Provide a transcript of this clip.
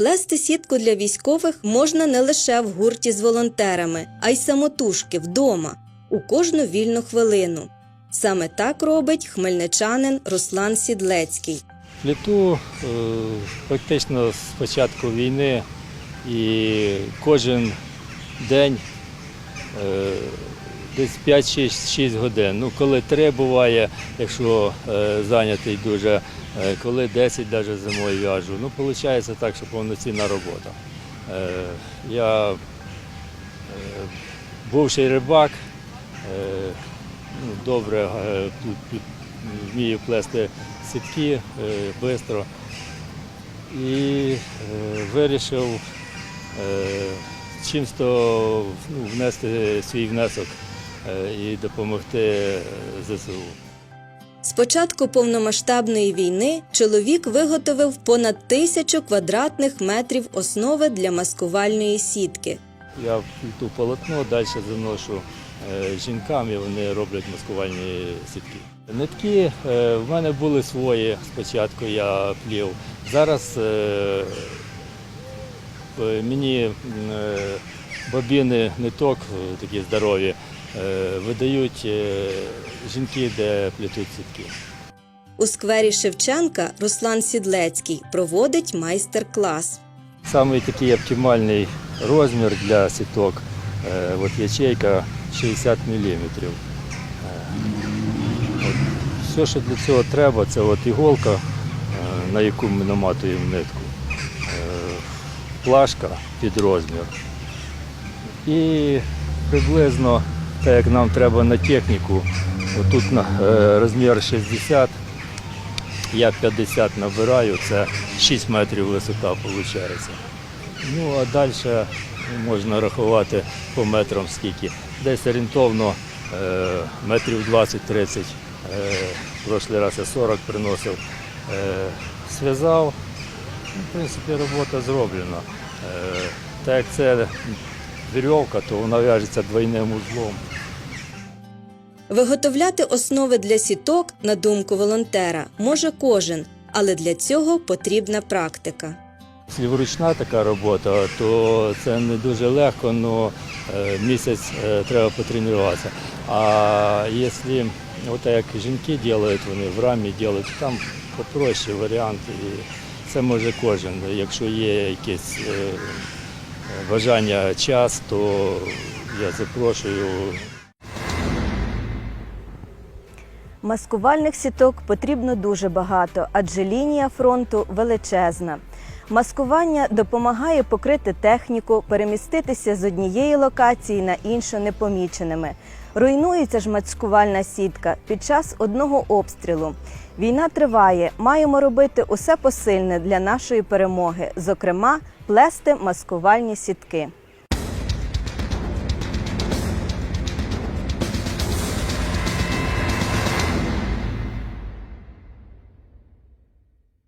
Плести сітку для військових можна не лише в гурті з волонтерами, а й самотужки вдома у кожну вільну хвилину. Саме так робить хмельничанин Руслан Сідлецький. Пліту е, фактично з початку війни і кожен день е, десь 5-6 годин. Ну, коли 3 буває, якщо е, зайнятий дуже, е, коли 10 навіть зимою в'яжу. Ну, виходить так, що повноцінна робота. Е, я е, бувший рибак, е, ну, добре е, плю- плю- вмію плести сітки швидко. І е, вирішив е, чимось ну, внести свій внесок е, і допомогти е, ЗСУ. З початку повномасштабної війни чоловік виготовив понад тисячу квадратних метрів основи для маскувальної сітки. Я плету полотно, далі заношу е, жінкам і вони роблять маскувальні сітки. Нитки е, в мене були свої, спочатку я плів. Зараз е, е, мені е, бобіни ниток е, такі здорові е, видають е, жінки, де плетуть сітки. У сквері Шевченка Руслан Сідлецький проводить майстер-клас. Самий такий оптимальний розмір для сіток. е, От ячейка 60 мм. Все, що для цього треба, це от іголка, е, на яку ми наматуємо нитку, е, плашка під розмір. І приблизно, так як нам треба на техніку, отут е, розмір 60, я 50 набираю, це 6 метрів висота виходить. Ну а далі можна рахувати по метрам скільки. Десь орієнтовно е, метрів 20-30. Е, прошлий раз я 40 приносив. Зв'язав. Ну, в принципі, робота зроблена. Так як це вірьовка, то вона в'яжеться двойним узлом. Виготовляти основи для сіток, на думку волонтера, може кожен, але для цього потрібна практика. Якщо така робота, то це не дуже легко, але місяць е, треба потренуватися. А якщо от як жінки роблять, вони в рамі роблять, там попроще варіант. І це може кожен. Якщо є якесь е, бажання час, то я запрошую Маскувальних сіток потрібно дуже багато, адже лінія фронту величезна. Маскування допомагає покрити техніку, переміститися з однієї локації на іншу непоміченими. Руйнується ж мацькувальна сітка під час одного обстрілу. Війна триває. Маємо робити усе посильне для нашої перемоги, зокрема, плести маскувальні сітки.